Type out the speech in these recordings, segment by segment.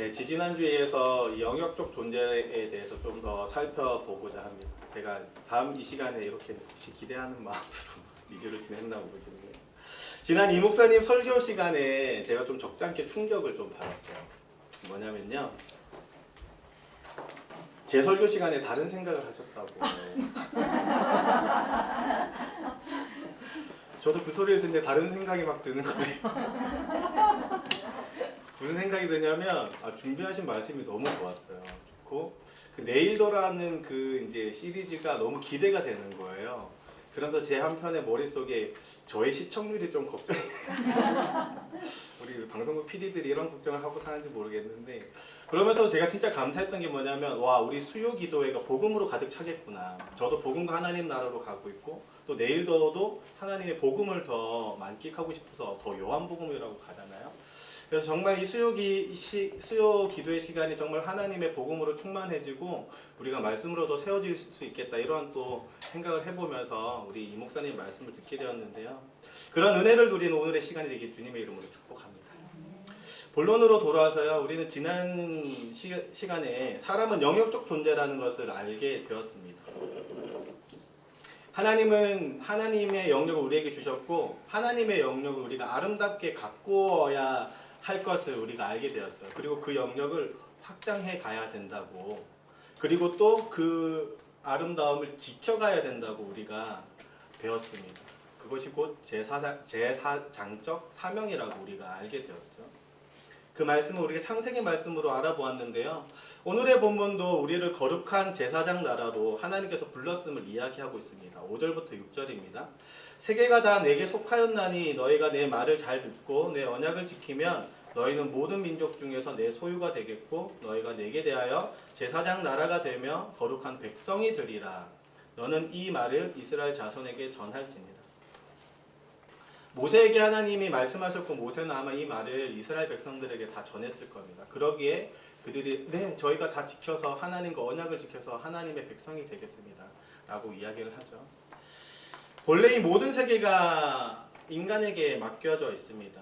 네, 지지난주에서 이 영역적 존재에 대해서 좀 더 살펴보고자 합니다. 제가 다음 이 시간에 이렇게 기대하는 마음으로 2주를 지냈나 모르겠네요. 지난 이 목사님 설교 시간에 제가 좀 적잖게 충격을 좀 받았어요. 뭐냐면요. 제 설교 시간에 다른 생각을 하셨다고. 저도 그 소리를 듣는데 다른 생각이 막 드는 거예요. 무슨 생각이 드냐면 아, 준비하신 말씀이 너무 좋았어요. 좋고 그 내일더라는 그 이제 시리즈가 너무 기대가 되는 거예요. 그래서 제 한편의 머릿속에 저의 시청률이 좀 걱정이 우리 방송국 PD들이 이런 걱정을 하고 사는지 모르겠는데 그러면서 제가 진짜 감사했던 게 뭐냐면 와 우리 수요 기도회가 복음으로 가득 차겠구나 저도 복음과 하나님 나라로 가고 있고 또 내일더도 하나님의 복음을 더 만끽하고 싶어서 더 요한복음이라고 가잖아요 그래서 정말 이 수요기 시, 수요 기도의 시간이 정말 하나님의 복음으로 충만해지고 우리가 말씀으로 더 세워질 수 있겠다 이러한 또 생각을 해보면서 우리 이 목사님 말씀을 듣게 되었는데요. 그런 은혜를 누리는 오늘의 시간이 되길 주님의 이름으로 축복합니다. 본론으로 돌아와서요. 우리는 지난 시, 시간에 사람은 영역적 존재라는 것을 알게 되었습니다. 하나님은 하나님의 영역을 우리에게 주셨고 하나님의 영역을 우리가 아름답게 가꾸어야 할 것을 우리가 알게 되었어요. 그리고 그 영역을 확장해 가야 된다고. 그리고 또 그 아름다움을 지켜가야 된다고 우리가 배웠습니다. 그것이 곧 제사장, 제사장적 사명이라고 우리가 알게 되었죠. 그 말씀을 우리가 창세기 말씀으로 알아보았는데요. 오늘의 본문도 우리를 거룩한 제사장 나라로 하나님께서 불렀음을 이야기하고 있습니다. 5절부터 6절입니다. 세계가 다 내게 속하였나니 너희가 내 말을 잘 듣고 내 언약을 지키면 너희는 모든 민족 중에서 내 소유가 되겠고 너희가 내게 대하여 제사장 나라가 되며 거룩한 백성이 되리라. 너는 이 말을 이스라엘 자손에게 전할지니라. 모세에게 하나님이 말씀하셨고 모세는 아마 이 말을 이스라엘 백성들에게 다 전했을 겁니다. 그러기에 그들이 네 저희가 다 지켜서 하나님과 언약을 지켜서 하나님의 백성이 되겠습니다라고 이야기를 하죠. 본래 이 모든 세계가 인간에게 맡겨져 있습니다.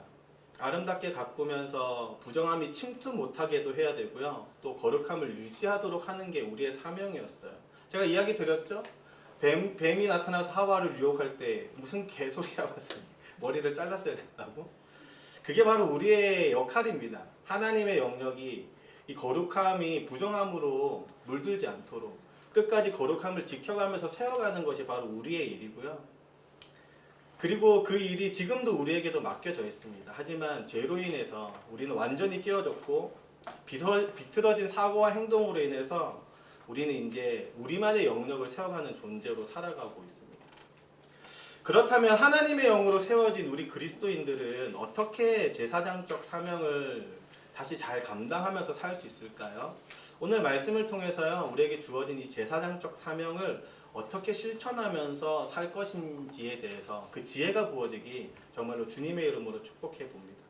아름답게 가꾸면서 부정함이 침투 못하게도 해야 되고요. 또 거룩함을 유지하도록 하는 게 우리의 사명이었어요. 제가 이야기 드렸죠. 뱀, 뱀이 나타나서 하와를 유혹할 때 무슨 개소리야 하면서 머리를 잘랐어야 된다고? 그게 바로 우리의 역할입니다. 하나님의 영역이 이 거룩함이 부정함으로 물들지 않도록 끝까지 거룩함을 지켜가면서 세워가는 것이 바로 우리의 일이고요. 그리고 그 일이 지금도 우리에게도 맡겨져 있습니다. 하지만 죄로 인해서 우리는 완전히 깨어졌고 비틀어- 비틀어진 사고와 행동으로 인해서 우리는 이제 우리만의 영역을 세워가는 존재로 살아가고 있습니다. 그렇다면 하나님의 영으로 세워진 우리 그리스도인들은 어떻게 제사장적 사명을 다시 잘 감당하면서 살 수 있을까요? 오늘 말씀을 통해서요 우리에게 주어진 이 제사장적 사명을 어떻게 실천하면서 살 것인지에 대해서 그 지혜가 부어지기 정말로 주님의 이름으로 축복해 봅니다.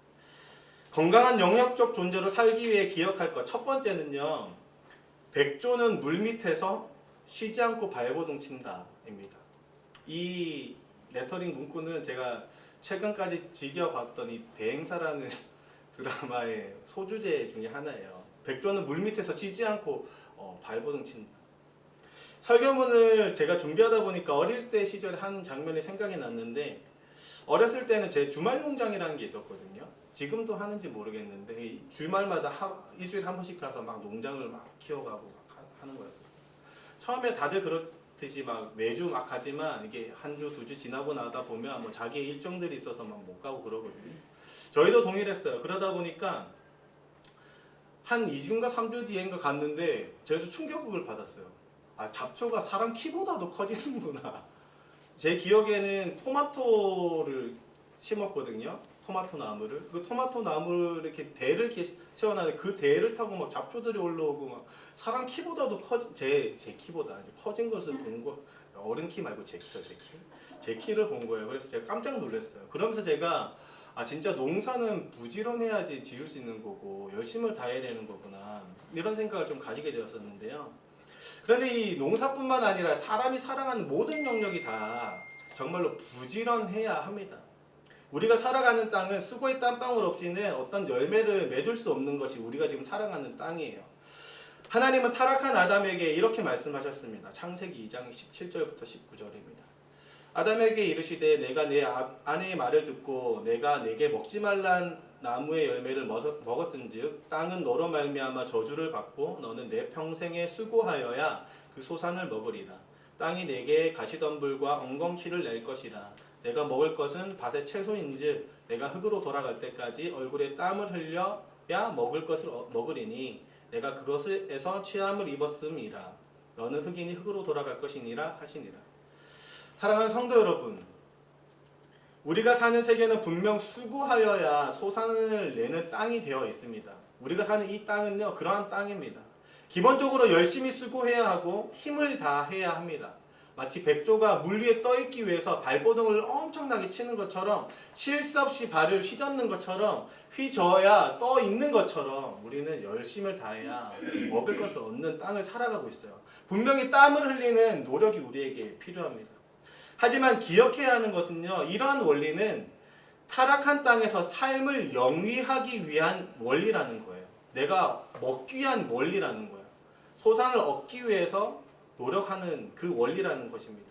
건강한 영역적 존재로 살기 위해 기억할 것 첫 번째는요 백조는 물 밑에서 쉬지 않고 발버둥 친다입니다. 이 레터링 문구는 제가 최근까지 즐겨봤던 이 대행사라는 드라마의 소주제 중에 하나예요. 백조는 물 밑에서 쉬지 않고 어, 발버둥 친다. 설교문을 제가 준비하다 보니까 어릴 때 시절에 한 장면이 생각이 났는데 어렸을 때는 제 주말 농장이라는 게 있었거든요. 지금도 하는지 모르겠는데 이 주말마다 하, 일주일에 한 번씩 가서 막 농장을 막 키워가고 막 하- 하는 거였어요. 처음에 다들 그렇 듯이 막 매주 막 가지만 이게 한 주 두 주 지나고 나다 보면 뭐 자기 일정들이 있어서 막 못 가고 그러거든요. 저희도 동일했어요. 그러다 보니까 한 2주인가 3주 뒤엔가 갔는데 저희도 충격을 받았어요. 아 잡초가 사람 키보다도 커지는구나. 제 기억에는 토마토를 심었거든요. 토마토 나무를. 그 토마토 나무를 이렇게 대를 이렇게 세워놨는데 그 대를 타고 막 잡초들이 올라오고 막 사람 키보다도 커진 제 제 키보다 이제 커진 것을 본 거. 어른 키 말고 제 키죠 제 키. 제 키를 본 거예요. 그래서 제가 깜짝 놀랐어요. 그러면서 제가 아 진짜 농사는 부지런해야지 지을 수 있는 거고 열심을 다해야 되는 거구나 이런 생각을 좀 가지게 되었었는데요. 그런데 이 농사뿐만 아니라 사람이 살아가는 모든 영역이 다 정말로 부지런해야 합니다. 우리가 살아가는 땅은 수고의 땀방울 없이는 어떤 열매를 맺을 수 없는 것이 우리가 지금 살아가는 땅이에요. 하나님은 타락한 아담에게 이렇게 말씀하셨습니다. 창세기 2장 17절부터 19절입니다. 아담에게 이르시되 내가 내 아- 아내의 말을 듣고 내가 내게 먹지 말란 나무의 열매를 먹었- 먹었은즉 땅은 너로 말미암아 저주를 받고 너는 내 평생에 수고하여야 그 소산을 먹으리라. 땅이 내게 가시덤불과 엉겅퀴를 낼 것이라. 내가 먹을 것은 밭의 채소인즉 내가 흙으로 돌아갈 때까지 얼굴에 땀을 흘려야 먹을 것을 어- 먹으리니 내가 그것에서 취함을 입었음이라. 너는 흙이니 흙으로 돌아갈 것이니라 하시니라. 사랑하는 성도 여러분, 우리가 사는 세계는 분명 수고하여야 소산을 내는 땅이 되어 있습니다. 우리가 사는 이 땅은요, 그러한 땅입니다. 기본적으로 열심히 수고해야 하고 힘을 다해야 합니다. 마치 백조가 물 위에 떠 있기 위해서 발버둥을 엄청나게 치는 것처럼 쉴새 없이 발을 휘젓는 것처럼 휘저어야 떠 있는 것처럼 우리는 열심을 다해야 먹을 것을 얻는 땅을 살아가고 있어요. 분명히 땀을 흘리는 노력이 우리에게 필요합니다. 하지만 기억해야 하는 것은요, 이러한 원리는 타락한 땅에서 삶을 영위하기 위한 원리라는 거예요. 내가 먹기 위한 원리라는 거예요. 소산을 얻기 위해서 노력하는 그 원리라는 것입니다.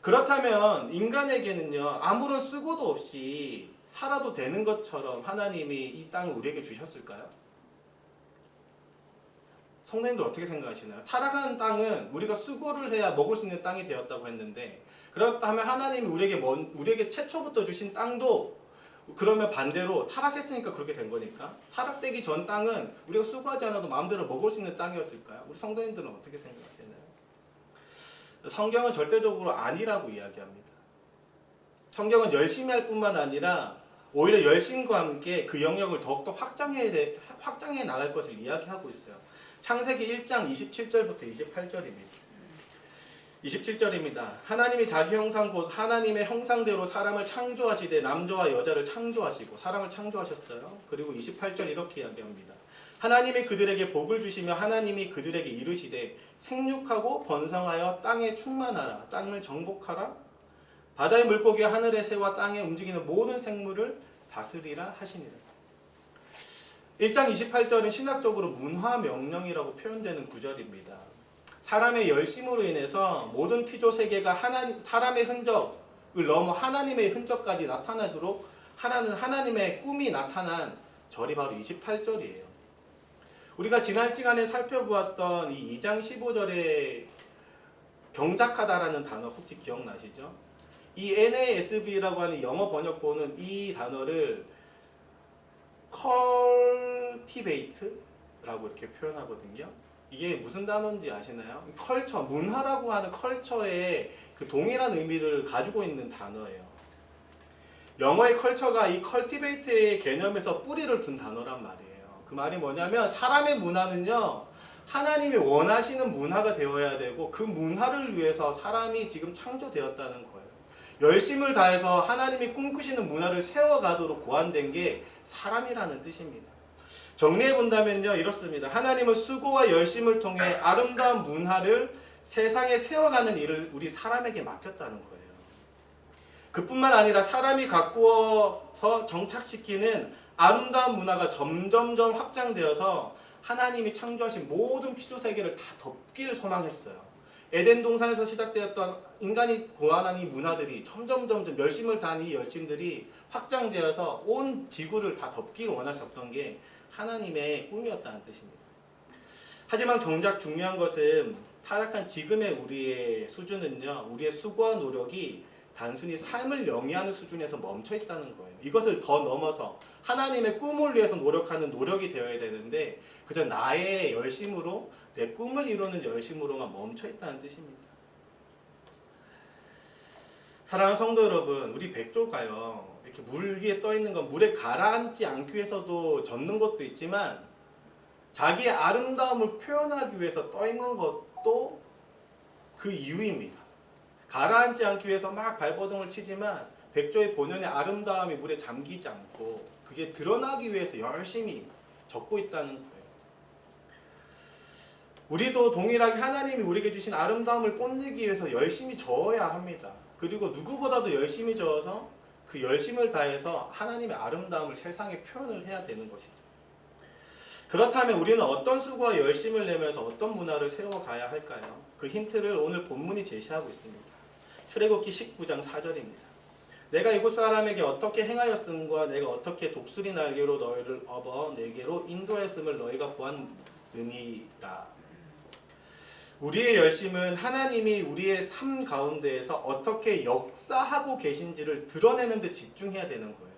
그렇다면 인간에게는요, 아무런 수고도 없이 살아도 되는 것처럼 하나님이 이 땅을 우리에게 주셨을까요? 성도님들 어떻게 생각하시나요? 타락한 땅은 우리가 수고를 해야 먹을 수 있는 땅이 되었다고 했는데 그렇다면 하나님이 우리에게 먼, 우리에게 최초부터 주신 땅도 그러면 반대로 타락했으니까 그렇게 된 거니까 타락되기 전 땅은 우리가 수고하지 않아도 마음대로 먹을 수 있는 땅이었을까요? 우리 성도님들은 어떻게 생각하시나요? 성경은 절대적으로 아니라고 이야기합니다. 성경은 열심히 할 뿐만 아니라 오히려 열심과 함께 그 영역을 더욱더 확장해 돼- 확장해 나갈 것을 이야기하고 있어요. 창세기 1장 27절부터 28절입니다. 27절입니다. 하나님이 자기 형상 곧 하나님의 형상대로 사람을 창조하시되 남자와 여자를 창조하시고 사람을 창조하셨어요. 그리고 28절 이렇게 이야기합니다. 하나님이 그들에게 복을 주시며 하나님이 그들에게 이르시되 생육하고 번성하여 땅에 충만하라 땅을 정복하라 바다의 물고기와 하늘의 새와 땅에 움직이는 모든 생물을 다스리라 하시니라. 1장 28절은 신학적으로 문화 명령이라고 표현되는 구절입니다. 사람의 열심으로 인해서 모든 피조 세계가 하나님 사람의 흔적을 넘어 하나님의 흔적까지 나타나도록 하나는 하나님의 꿈이 나타난 절이 바로 28절이에요. 우리가 지난 시간에 살펴보았던 이 2장 15절에 경작하다라는 단어 혹시 기억나시죠? 이 NASB라고 하는 영어 번역본은 이 단어를 컬티베이트라고 이렇게 표현하거든요. 이게 무슨 단어인지 아시나요? 컬처, 문화라고 하는 컬처의 그 동일한 의미를 가지고 있는 단어예요. 영어의 컬처가 이 컬티베이트의 개념에서 뿌리를 둔 단어란 말이에요. 그 말이 뭐냐면 사람의 문화는요. 하나님이 원하시는 문화가 되어야 되고 그 문화를 위해서 사람이 지금 창조되었다는 거예요. 열심을 다해서 하나님이 꿈꾸시는 문화를 세워가도록 고안된 게 사람이라는 뜻입니다. 정리해 본다면요 이렇습니다. 하나님은 수고와 열심을 통해 아름다운 문화를 세상에 세워가는 일을 우리 사람에게 맡겼다는 거예요. 그뿐만 아니라 사람이 가꾸어서 정착시키는 아름다운 문화가 점점점 확장되어서 하나님이 창조하신 모든 피조 세계를 다 덮기를 소망했어요. 에덴 동산에서 시작되었던 인간이 고안한 이 문화들이 점점 점 점 열심을 다한 이 열심들이 확장되어서 온 지구를 다 덮기를 원하셨던 게 하나님의 꿈이었다는 뜻입니다. 하지만 정작 중요한 것은 타락한 지금의 우리의 수준은요, 우리의 수고와 노력이 단순히 삶을 영위하는 수준에서 멈춰 있다는 거예요. 이것을 더 넘어서 하나님의 꿈을 위해서 노력하는 노력이 되어야 되는데 그저 나의 열심으로 내 꿈을 이루는 열심으로만 멈춰 있다는 뜻입니다. 사랑하는 성도 여러분, 우리 백조가요. 이렇게 물 위에 떠 있는 건 물에 가라앉지 않기 위해서도 젖는 것도 있지만 자기의 아름다움을 표현하기 위해서 떠 있는 것도 그 이유입니다. 가라앉지 않기 위해서 막 발버둥을 치지만 백조의 본연의 아름다움이 물에 잠기지 않고 그게 드러나기 위해서 열심히 젖고 있다는 거예요. 우리도 동일하게 하나님이 우리에게 주신 아름다움을 뽐내기 위해서 열심히 저어야 합니다. 그리고 누구보다도 열심히 저어서 그 열심을 다해서 하나님의 아름다움을 세상에 표현을 해야 되는 것이죠. 그렇다면 우리는 어떤 수고와 열심을 내면서 어떤 문화를 세워가야 할까요? 그 힌트를 오늘 본문이 제시하고 있습니다. 출애굽기 19장 4절입니다. 내가 이곳 사람에게 어떻게 행하였음과 내가 어떻게 독수리 날개로 너희를 업어 내게로 인도했음을 너희가 보았느니라. 우리의 열심은 하나님이 우리의 삶 가운데에서 어떻게 역사하고 계신지를 드러내는 데 집중해야 되는 거예요.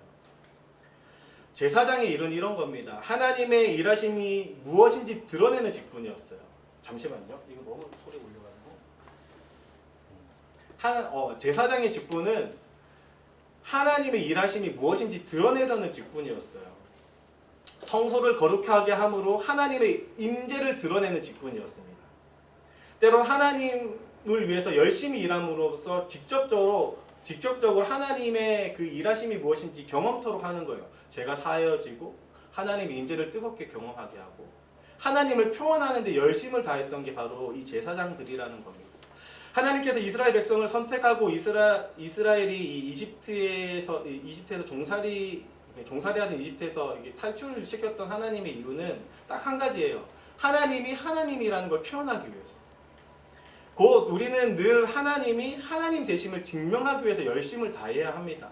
제사장의 일은 이런 겁니다. 하나님의 일하심이 무엇인지 드러내는 직분이었어요. 잠시만요. 이거 너무 소리 올려가지고. 하나, 어, 제사장의 직분은 하나님의 일하심이 무엇인지 드러내려는 직분이었어요. 성소를 거룩하게 함으로 하나님의 임재를 드러내는 직분이었습니다. 때론 하나님을 위해서 열심히 일함으로써 직접적으로 직접적으로 하나님의 그 일하심이 무엇인지 경험토록 하는 거예요. 제가 사여지고 하나님의 임재를 뜨겁게 경험하게 하고 하나님을 표현하는데 열심을 다했던 게 바로 이 제사장들이라는 겁니다. 하나님께서 이스라엘 백성을 선택하고 이스라 이스라엘이 이 이집트에서 이 이집트에서 종살이 종살이하는 이집트에서 탈출을 시켰던 하나님의 이유는 딱 한 가지예요. 하나님이 하나님이라는 걸 표현하기 위해서. 곧 우리는 늘 하나님이 하나님 되심을 증명하기 위해서 열심을 다해야 합니다.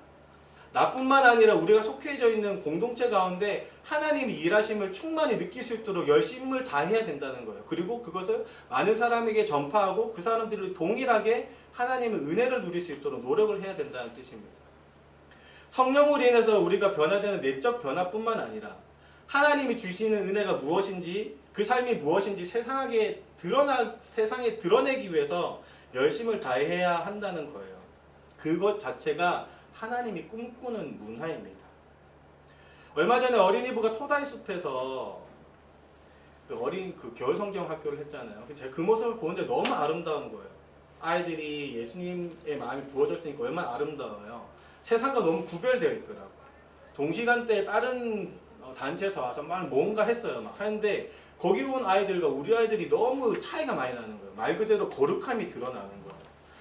나뿐만 아니라 우리가 속해져 있는 공동체 가운데 하나님이 일하심을 충만히 느낄 수 있도록 열심을 다해야 된다는 거예요. 그리고 그것을 많은 사람에게 전파하고 그 사람들이 동일하게 하나님의 은혜를 누릴 수 있도록 노력을 해야 된다는 뜻입니다. 성령으로 인해서 우리가 변화되는 내적 변화뿐만 아니라 하나님이 주시는 은혜가 무엇인지 그 삶이 무엇인지 세상에 드러나 세상에 드러내기 위해서 열심을 다해야 한다는 거예요. 그것 자체가 하나님이 꿈꾸는 문화입니다. 얼마 전에 어린이부가 토다이 숲에서 그 어린 그 겨울 성경 학교를 했잖아요. 제가 그 모습을 보는데 너무 아름다운 거예요. 아이들이 예수님의 마음이 부어졌으니까 얼마나 아름다워요. 세상과 너무 구별되어 있더라고요. 동시간대에 다른 어, 단체에서 와서 막 뭔가 했어요. 막 하는데 거기 온 아이들과 우리 아이들이 너무 차이가 많이 나는 거예요. 말 그대로 거룩함이 드러나는 거예요.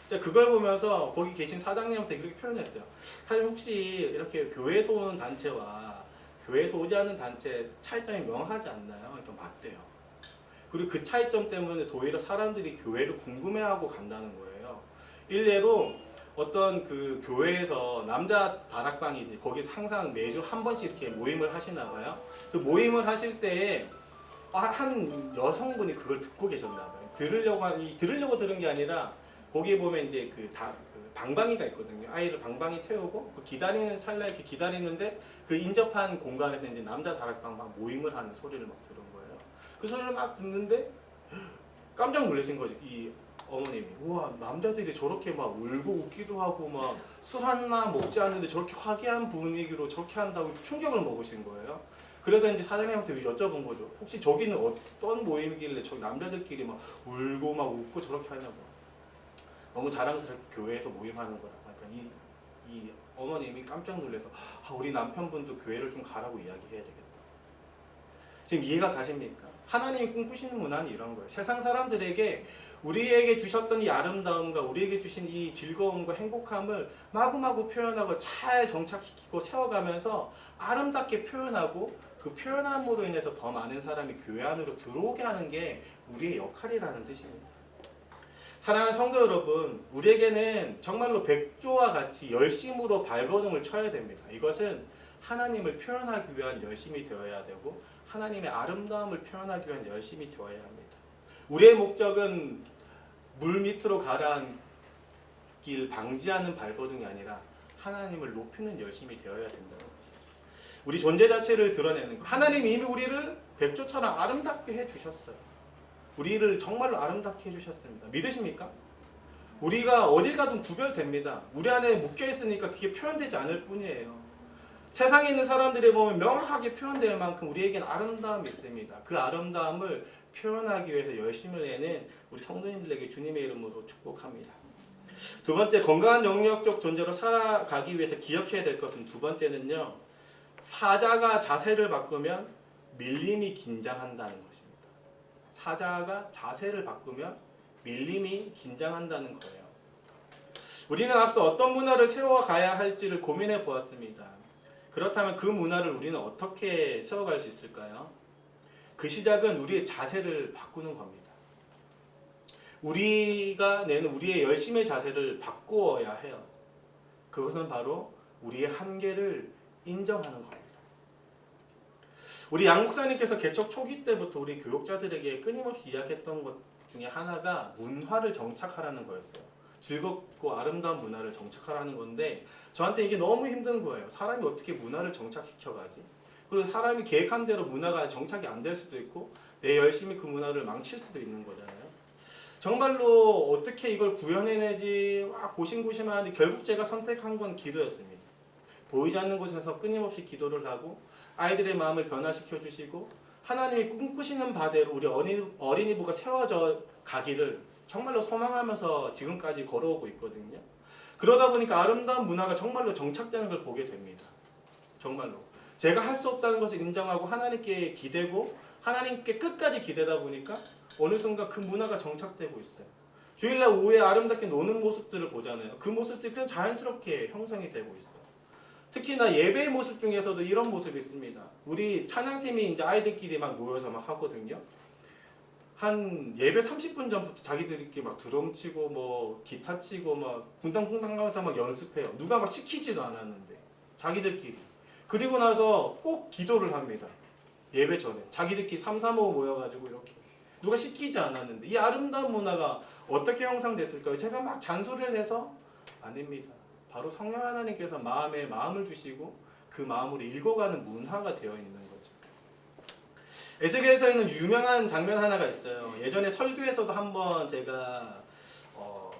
제가 그걸 보면서 거기 계신 사장님한테 그렇게 표현했어요. 사실 혹시 이렇게 교회에서 오는 단체와 교회에서 오지 않는 단체 차이점이 명확하지 않나요? 그러니까 맞대요. 그리고 그 차이점 때문에 오히려 사람들이 교회를 궁금해하고 간다는 거예요. 일례로 어떤 그 교회에서 남자 다락방이 거기서 항상 매주 한 번씩 이렇게 모임을 하시나 봐요. 그 모임을 하실 때에 아, 한 여성분이 그걸 듣고 계셨나 봐요. 들으려고 들으려고 들은 게 아니라 거기 보면 이제 그, 다, 그 방방이가 있거든요. 아이를 방방이 태우고 그 기다리는 찰나 이렇게 기다리는데 그 인접한 공간에서 이제 남자 다락방 막 모임을 하는 소리를 막 들은 거예요. 그 소리를 막 듣는데 깜짝 놀라신 거지 이 어머님이. 우와 남자들이 저렇게 막 울고 웃기도 하고 막술 하나 먹지 않는데 저렇게 화기한 분위기로 저렇게 한다고 충격을 먹으신 거예요. 그래서 이제 사장님한테 여쭤본 거죠. 혹시 저기는 어떤 모임이길래 저기 남자들끼리 막 울고 막 웃고 저렇게 하냐고. 너무 자랑스럽게 교회에서 모임하는 거라. 그러니까 이, 이 어머님이 깜짝 놀라서 아, 우리 남편분도 교회를 좀 가라고 이야기해야 되겠다. 지금 이해가 가십니까? 하나님이 꿈꾸시는 문화는 이런 거예요. 세상 사람들에게 우리에게 주셨던 이 아름다움과 우리에게 주신 이 즐거움과 행복함을 마구마구 표현하고 잘 정착시키고 세워가면서 아름답게 표현하고 그 표현함으로 인해서 더 많은 사람이 교회 안으로 들어오게 하는 게 우리의 역할이라는 뜻입니다. 사랑하는 성도 여러분, 우리에게는 정말로 백조와 같이 열심으로 발버둥을 쳐야 됩니다. 이것은 하나님을 표현하기 위한 열심이 되어야 되고 하나님의 아름다움을 표현하기 위한 열심이 되어야 합니다. 우리의 목적은 물 밑으로 가라앉길 방지하는 발버둥이 아니라 하나님을 높이는 열심이 되어야 된다는 것이죠. 우리 존재 자체를 드러내는 것. 하나님이 이미 우리를 백조처럼 아름답게 해주셨어요. 우리를 정말로 아름답게 해주셨습니다. 믿으십니까? 우리가 어딜 가든 구별됩니다. 우리 안에 묶여 있으니까 그게 표현되지 않을 뿐이에요. 세상에 있는 사람들이 보면 명확하게 표현될 만큼 우리에겐 아름다움이 있습니다. 그 아름다움을 표현하기 위해서 열심을 내는 우리 성도님들에게 주님의 이름으로 축복합니다. 두 번째 건강한 영역적 존재로 살아가기 위해서 기억해야 될 것은 두 번째는요. 사자가 자세를 바꾸면 밀림이 긴장한다는 것입니다. 사자가 자세를 바꾸면 밀림이 긴장한다는 거예요. 우리는 앞서 어떤 문화를 세워가야 할지를 고민해 보았습니다. 그렇다면 그 문화를 우리는 어떻게 세워갈 수 있을까요? 그 시작은 우리의 자세를 바꾸는 겁니다. 우리가 내는 우리의 열심의 자세를 바꾸어야 해요. 그것은 바로 우리의 한계를 인정하는 겁니다. 우리 양 목사님께서 개척 초기 때부터 우리 교육자들에게 끊임없이 이야기했던 것 중에 하나가 문화를 정착하라는 거였어요. 즐겁고 아름다운 문화를 정착하라는 건데 저한테 이게 너무 힘든 거예요. 사람이 어떻게 문화를 정착시켜 가지? 그리고 사람이 계획한 대로 문화가 정착이 안 될 수도 있고 내 열심히 그 문화를 망칠 수도 있는 거잖아요. 정말로 어떻게 이걸 구현해내지 막 고심고심하는데 결국 제가 선택한 건 기도였습니다. 보이지 않는 곳에서 끊임없이 기도를 하고 아이들의 마음을 변화시켜 주시고 하나님이 꿈꾸시는 바대로 우리 어린이, 어린이부가 세워져 가기를 정말로 소망하면서 지금까지 걸어오고 있거든요. 그러다 보니까 아름다운 문화가 정말로 정착되는 걸 보게 됩니다. 정말로. 제가 할 수 없다는 것을 인정하고 하나님께 기대고 하나님께 끝까지 기대다 보니까 어느 순간 그 문화가 정착되고 있어요. 주일날 오후에 아름답게 노는 모습들을 보잖아요. 그 모습들이 그냥 자연스럽게 형성이 되고 있어요. 특히나 예배의 모습 중에서도 이런 모습이 있습니다. 우리 찬양팀이 이제 아이들끼리 막 모여서 막 하거든요. 한 예배 30분 전부터 자기들끼리 막 드럼 치고 뭐 기타 치고 막 군당군당 하면서 막 연습해요. 누가 막 시키지도 않았는데 자기들끼리. 그리고 나서 꼭 기도를 합니다. 예배 전에 자기들끼리 3, 3, 5 모여가지고 이렇게 누가 시키지 않았는데 이 아름다운 문화가 어떻게 형성됐을까요? 제가 막 잔소리를 해서 아닙니다. 바로 성령 하나님께서 마음에 마음을 주시고 그 마음으로 읽어가는 문화가 되어 있는 거죠. 에스겔서에는 유명한 장면 하나가 있어요. 예전에 설교에서도 한번 제가 어,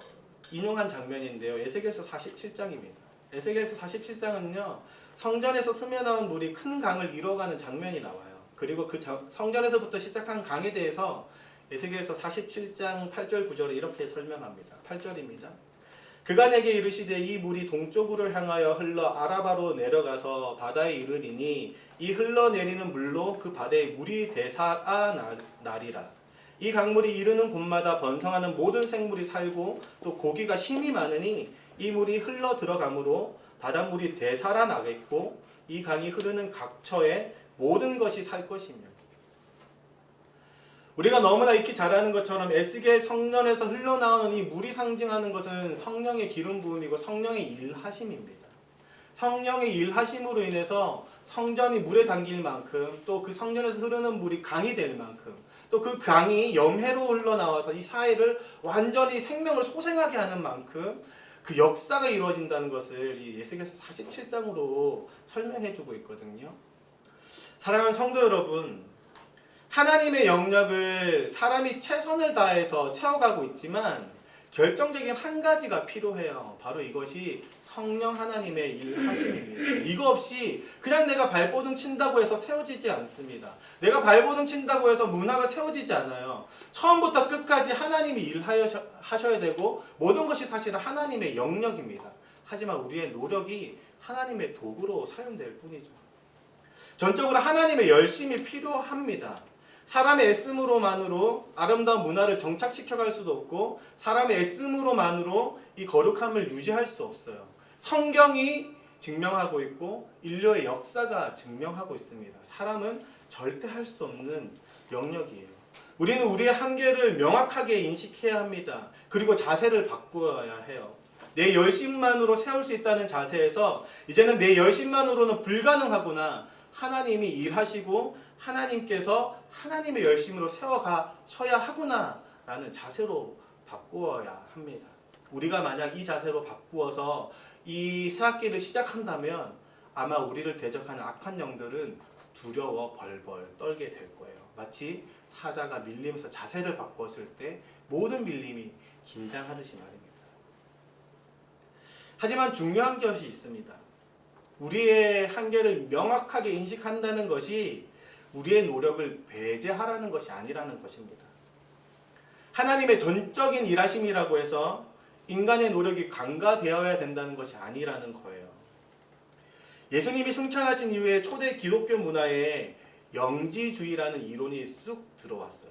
인용한 장면인데요. 에스겔서 47장입니다. 에스겔서 47장은요. 성전에서 스며나온 물이 큰 강을 이뤄가는 장면이 나와요. 그리고 그 장- 성전에서부터 시작한 강에 대해서 에스겔서 47장 8절 9절에 이렇게 설명합니다. 8절입니다. 그간에게 이르시되 이 물이 동쪽으로 향하여 흘러 아라바로 내려가서 바다에 이르리니 이 흘러내리는 물로 그 바다에 물이 대사하나리라. 이 강물이 이르는 곳마다 번성하는 모든 생물이 살고 또 고기가 심이 많으니 이 물이 흘러 들어가므로 바닷물이 대살아나겠고 이 강이 흐르는 각처에 모든 것이 살 것이며 우리가 너무나 익히 잘 아는 것처럼 에스겔 성전에서 흘러나오는 이 물이 상징하는 것은 성령의 기름 부음이고 성령의 일하심입니다. 성령의 일하심으로 인해서 성전이 물에 담길 만큼 또 그 성전에서 흐르는 물이 강이 될 만큼 또 그 강이 염해로 흘러나와서 이 사회를 완전히 생명을 소생하게 하는 만큼 그 역사가 이루어진다는 것을 이 예수께서 47장으로 설명해 주고 있거든요. 사랑하는 성도 여러분, 하나님의 영역을 사람이 최선을 다해서 세워가고 있지만 결정적인 한 가지가 필요해요. 바로 이것이 성령 하나님의 일하심입니다. 이거 없이 그냥 내가 발버둥 친다고 해서 세워지지 않습니다. 내가 발버둥 친다고 해서 문화가 세워지지 않아요. 처음부터 끝까지 하나님이 일하여 하셔야 되고 모든 것이 사실은 하나님의 영역입니다. 하지만 우리의 노력이 하나님의 도구로 사용될 뿐이죠. 전적으로 하나님의 열심이 필요합니다. 사람의 애씀으로만으로 아름다운 문화를 정착시켜 갈 수도 없고 사람의 애씀으로만으로 이 거룩함을 유지할 수 없어요. 성경이 증명하고 있고 인류의 역사가 증명하고 있습니다. 사람은 절대 할 수 없는 영역이에요. 우리는 우리의 한계를 명확하게 인식해야 합니다. 그리고 자세를 바꾸어야 해요. 내 열심만으로 세울 수 있다는 자세에서 이제는 내 열심만으로는 불가능하구나. 하나님이 일하시고 하나님께서 하나님의 열심으로 세워가셔야 하구나라는 자세로 바꾸어야 합니다. 우리가 만약 이 자세로 바꾸어서 이 새학기를 시작한다면 아마 우리를 대적하는 악한 영들은 두려워 벌벌 떨게 될 거예요. 마치 사자가 밀리면서 자세를 바꿨을 때 모든 밀림이 긴장하듯이 말입니다. 하지만 중요한 것이 있습니다. 우리의 한계를 명확하게 인식한다는 것이 우리의 노력을 배제하라는 것이 아니라는 것입니다. 하나님의 전적인 일하심이라고 해서 인간의 노력이 간과되어야 된다는 것이 아니라는 거예요. 예수님이 승천하신 이후에 초대 기독교 문화에 영지주의라는 이론이 쑥 들어왔어요.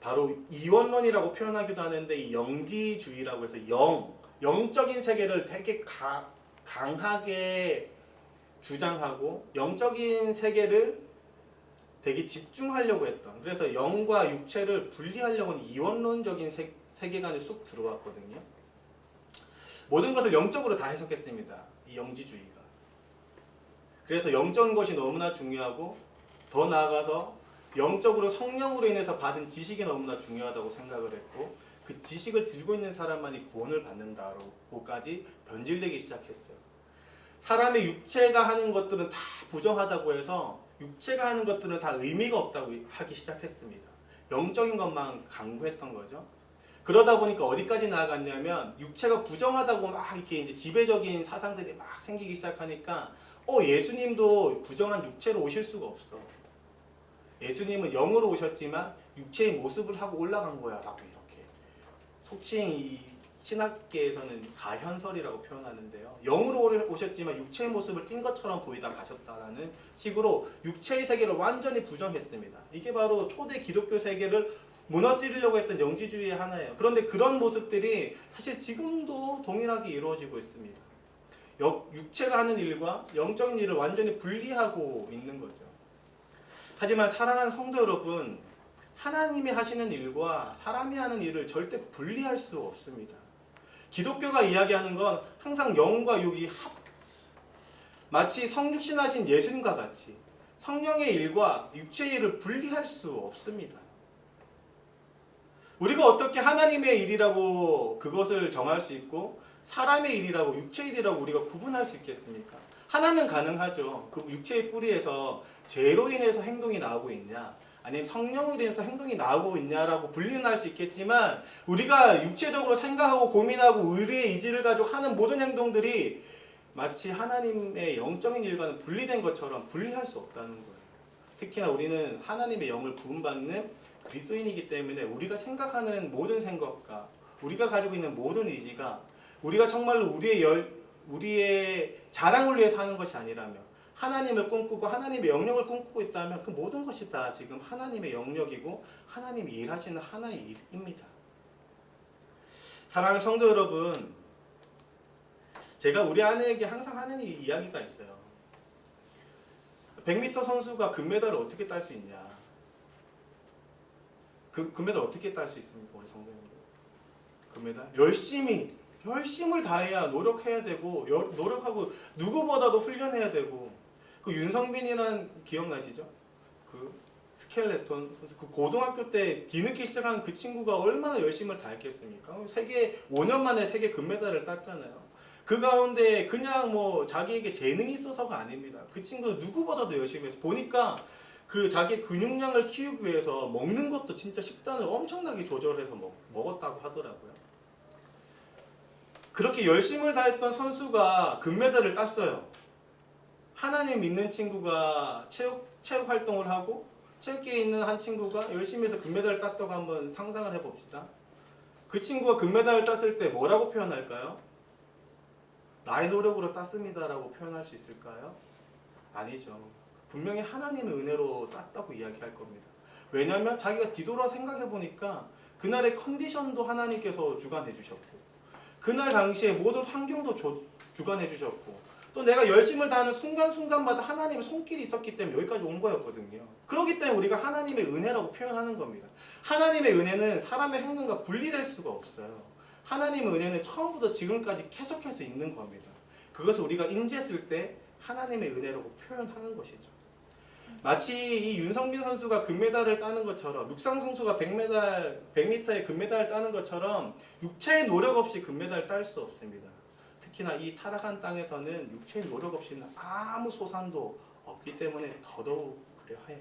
바로 이원론이라고 표현하기도 하는데 이 영지주의라고 해서 영 영적인 세계를 되게 가, 강하게 주장하고 영적인 세계를 되게 집중하려고 했던 그래서 영과 육체를 분리하려고 하는 이원론적인 세, 세계관에 쑥 들어왔거든요. 모든 것을 영적으로 다 해석했습니다. 이 영지주의가. 그래서 영적인 것이 너무나 중요하고 더 나아가서 영적으로 성령으로 인해서 받은 지식이 너무나 중요하다고 생각을 했고 그 지식을 들고 있는 사람만이 구원을 받는다고까지 변질되기 시작했어요. 사람의 육체가 하는 것들은 다 부정하다고 해서 육체가 하는 것들은 다 의미가 없다고 하기 시작했습니다. 영적인 것만 강구했던 거죠. 그러다 보니까 어디까지 나아갔냐면 육체가 부정하다고 막 이렇게 이제 지배적인 사상들이 막 생기기 시작하니까 어 예수님도 부정한 육체로 오실 수가 없어. 예수님은 영으로 오셨지만 육체의 모습을 하고 올라간 거야라고 이렇게 속칭 이 신학계에서는 가현설이라고 표현하는데요. 영으로 오셨지만 육체의 모습을 띈 것처럼 보이다 가셨다라는 식으로 육체의 세계를 완전히 부정했습니다. 이게 바로 초대 기독교 세계를 무너뜨리려고 했던 영지주의의 하나예요. 그런데 그런 모습들이 사실 지금도 동일하게 이루어지고 있습니다. 역- 육체가 하는 일과 영적인 일을 완전히 분리하고 있는 거죠. 하지만 사랑하는 성도 여러분, 하나님이 하시는 일과 사람이 하는 일을 절대 분리할 수 없습니다. 기독교가 이야기하는 건 항상 영과 육이 합 마치 성육신하신 예수님과 같이 성령의 일과 육체의 일을 분리할 수 없습니다. 우리가 어떻게 하나님의 일이라고 그것을 정할 수 있고 사람의 일이라고 육체의 일이라고 우리가 구분할 수 있겠습니까? 하나는 가능하죠. 그 육체의 뿌리에서 죄로 인해서 행동이 나오고 있냐, 아니면 성령으로 인해서 행동이 나오고 있냐라고 분리는 할 수 있겠지만 우리가 육체적으로 생각하고 고민하고 의리의 의지를 가지고 하는 모든 행동들이 마치 하나님의 영적인 일과는 분리된 것처럼 분리할 수 없다는 거예요. 특히나 우리는 하나님의 영을 부음받는 그리스도인이기 때문에 우리가 생각하는 모든 생각과 우리가 가지고 있는 모든 의지가 우리가 정말로 우리의 열 우리의 자랑을 위해서 하는 것이 아니라면 하나님을 꿈꾸고 하나님의 영역을 꿈꾸고 있다면 그 모든 것이 다 지금 하나님의 영역이고 하나님이 일하시는 하나의 일입니다. 사랑하는 성도 여러분, 제가 우리 아내에게 항상 하는 이 이야기가 있어요. 100m 선수가 금메달을 어떻게 딸 수 있냐? 그 금메달 어떻게 딸 수 있습니까, 우리 성도님들? 금메달 열심히 열심을 다해야 노력해야 되고 여- 노력하고 누구보다도 훈련해야 되고 그 윤성빈이란 기억나시죠? 그 스켈레톤 선수 그 고등학교 때 뒤늦게 시작한 그 친구가 얼마나 열심을 다했겠습니까? 세계 5년 만에 세계 금메달을 땄잖아요. 그 가운데 그냥 뭐 자기에게 재능이 있어서가 아닙니다. 그 친구는 누구보다도 열심히 해서 보니까 그 자기 근육량을 키우기 위해서 먹는 것도 진짜 식단을 엄청나게 조절해서 먹, 먹었다고 하더라고요. 그렇게 열심을 다했던 선수가 금메달을 땄어요. 하나님 믿는 친구가 체육 체육 활동을 하고 체육계에 있는 한 친구가 열심히 해서 금메달을 땄다고 한번 상상을 해봅시다. 그 친구가 금메달을 땄을 때 뭐라고 표현할까요? 나의 노력으로 땄습니다라고 표현할 수 있을까요? 아니죠. 분명히 하나님의 은혜로 땄다고 이야기할 겁니다. 왜냐하면 자기가 뒤돌아 생각해 보니까 그날의 컨디션도 하나님께서 주관해 주셨고 그날 당시에 모든 환경도 조- 주관해 주셨고 또 내가 열심을 다하는 순간순간마다 하나님의 손길이 있었기 때문에 여기까지 온 거였거든요. 그렇기 때문에 우리가 하나님의 은혜라고 표현하는 겁니다. 하나님의 은혜는 사람의 행동과 분리될 수가 없어요. 하나님의 은혜는 처음부터 지금까지 계속해서 있는 겁니다. 그것을 우리가 인지했을 때 하나님의 은혜라고 표현하는 것이죠. 마치 이 윤성빈 선수가 금메달을 따는 것처럼 육상 선수가 100m 100m에 금메달을 따는 것처럼 육체의 노력 없이 금메달을 딸 수 없습니다. 특히나 이 타락한 땅에서는 육체의 노력 없이는 아무 소산도 없기 때문에 더더욱 해요.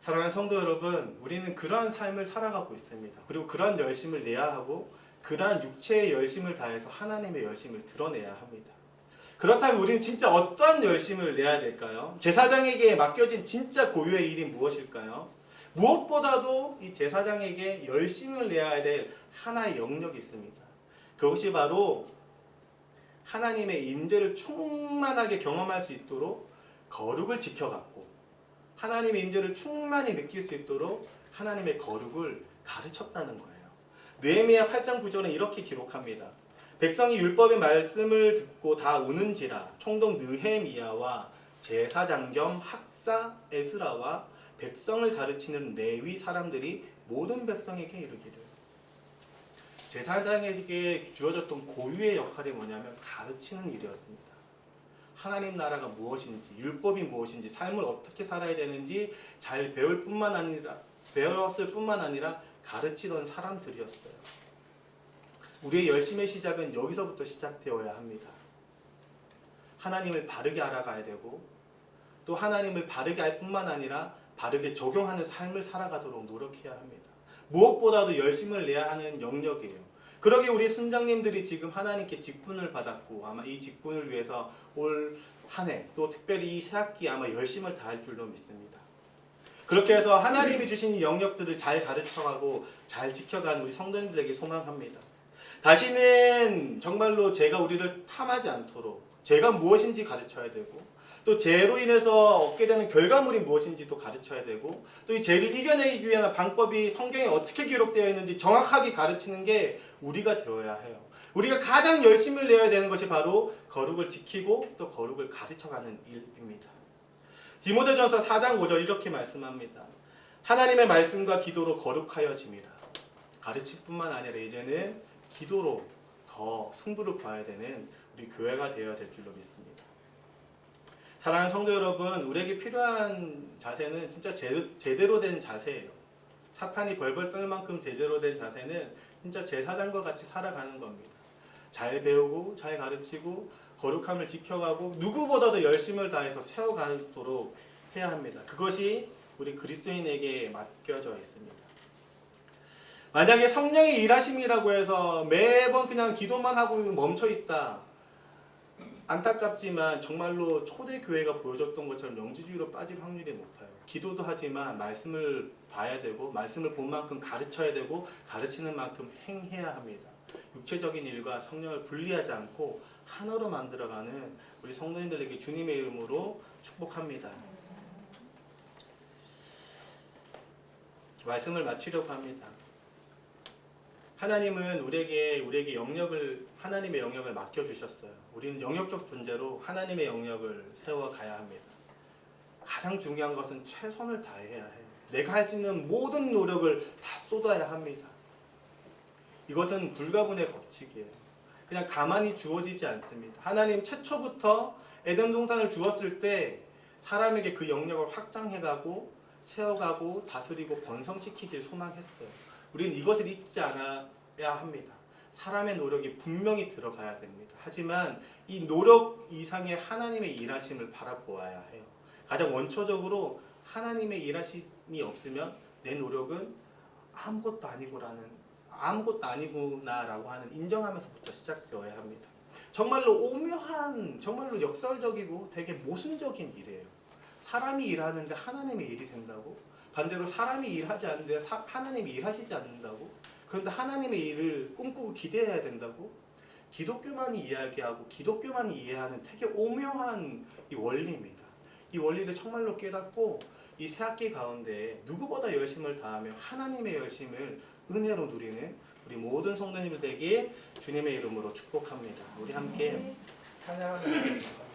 사랑하는 성도 여러분, 우리는 그러한 삶을 살아가고 있습니다. 그리고 그러한 열심을 내야 하고 그러한 육체의 열심을 다해서 하나님의 열심을 드러내야 합니다. 그렇다면 우리는 진짜 어떠한 열심을 내야 될까요? 제사장에게 맡겨진 진짜 고유의 일이 무엇일까요? 무엇보다도 이 제사장에게 열심을 내야 될 하나의 영역이 있습니다. 그것이 바로 하나님의 임재를 충만하게 경험할 수 있도록 거룩을 지켜갖고 하나님의 임재를 충만히 느낄 수 있도록 하나님의 거룩을 가르쳤다는 거예요. 느헤미야 8장 9절은 이렇게 기록합니다. 백성이 율법의 말씀을 듣고 다 우는지라 총독 느헤미야와 제사장 겸 학사 에스라와 백성을 가르치는 레위 사람들이 모든 백성에게 이르기를 제사장에게 주어졌던 고유의 역할이 뭐냐면 가르치는 일이었습니다. 하나님 나라가 무엇인지, 율법이 무엇인지, 삶을 어떻게 살아야 되는지 잘 배울 뿐만 아니라 배웠을 뿐만 아니라 가르치던 사람들이었어요. 우리의 열심의 시작은 여기서부터 시작되어야 합니다. 하나님을 바르게 알아가야 되고 또 하나님을 바르게 알 뿐만 아니라 바르게 적용하는 삶을 살아가도록 노력해야 합니다. 무엇보다도 열심을 내야 하는 영역이에요. 그러게 우리 순장님들이 지금 하나님께 직분을 받았고 아마 이 직분을 위해서 올 한 해 또 특별히 이 새학기 아마 열심을 다할 줄로 믿습니다. 그렇게 해서 하나님이 주신 이 영역들을 잘 가르쳐가고 잘 지켜가는 우리 성도님들에게 소망합니다. 다시는 정말로 제가 우리를 탐하지 않도록 제가 무엇인지 가르쳐야 되고 또 죄로 인해서 얻게 되는 결과물이 무엇인지도 가르쳐야 되고 또 이 죄를 이겨내기 위한 방법이 성경에 어떻게 기록되어 있는지 정확하게 가르치는 게 우리가 되어야 해요. 우리가 가장 열심을 내야 되는 것이 바로 거룩을 지키고 또 거룩을 가르쳐가는 일입니다. 디모데전서 4장 5절 이렇게 말씀합니다. 하나님의 말씀과 기도로 거룩하여짐이라. 가르침뿐만 아니라 이제는 기도로 더 승부를 봐야 되는 우리 교회가 되어야 될 줄로 믿습니다. 사랑하는 성도 여러분, 우리에게 필요한 자세는 진짜 제, 제대로 된 자세예요. 사탄이 벌벌 떨 만큼 제대로 된 자세는 진짜 제사장과 같이 살아가는 겁니다. 잘 배우고 잘 가르치고 거룩함을 지켜가고 누구보다도 열심을 다해서 세워가도록 해야 합니다. 그것이 우리 그리스도인에게 맡겨져 있습니다. 만약에 성령의 일하심이라고 해서 매번 그냥 기도만 하고 멈춰 있다. 안타깝지만 정말로 초대 교회가 보여줬던 것처럼 영지주의로 빠질 확률이 높아요. 기도도 하지만 말씀을 봐야 되고 말씀을 본 만큼 가르쳐야 되고 가르치는 만큼 행해야 합니다. 육체적인 일과 성령을 분리하지 않고 하나로 만들어가는 우리 성도님들에게 주님의 이름으로 축복합니다. 말씀을 마치려고 합니다. 하나님은 우리에게 우리에게 영역을 하나님의 영역을 맡겨 주셨어요. 우리는 영역적 존재로 하나님의 영역을 세워 가야 합니다. 가장 중요한 것은 최선을 다해야 해요. 내가 할 수 있는 모든 노력을 다 쏟아야 합니다. 이것은 불가분의 법칙이에요. 그냥 가만히 주어지지 않습니다. 하나님 최초부터 에덴 동산을 주었을 때 사람에게 그 영역을 확장해가고 세워가고 다스리고 번성시키길 소망했어요. 우리는 이것을 잊지 않아야 합니다. 사람의 노력이 분명히 들어가야 됩니다. 하지만 이 노력 이상의 하나님의 일하심을 바라보아야 해요. 가장 원초적으로 하나님의 일하심이 없으면 내 노력은 아무것도 아니고라는 아무것도 아니구나라고 하는 인정하면서부터 시작되어야 합니다. 정말로 오묘한 정말로 역설적이고 되게 모순적인 일이에요. 사람이 일하는데 하나님의 일이 된다고? 반대로 사람이 일하지 않는데 사- 하나님이 일하시지 않는다고? 그런데 하나님의 일을 꿈꾸고 기대해야 된다고? 기독교만이 이야기하고 기독교만이 이해하는 되게 오묘한 이 원리입니다. 이 원리를 정말로 깨닫고 이 새학기 가운데 누구보다 열심을 다하며 하나님의 열심을 은혜로 누리는 우리 모든 성도님들 되게 주님의 이름으로 축복합니다. 우리 함께 찬양하는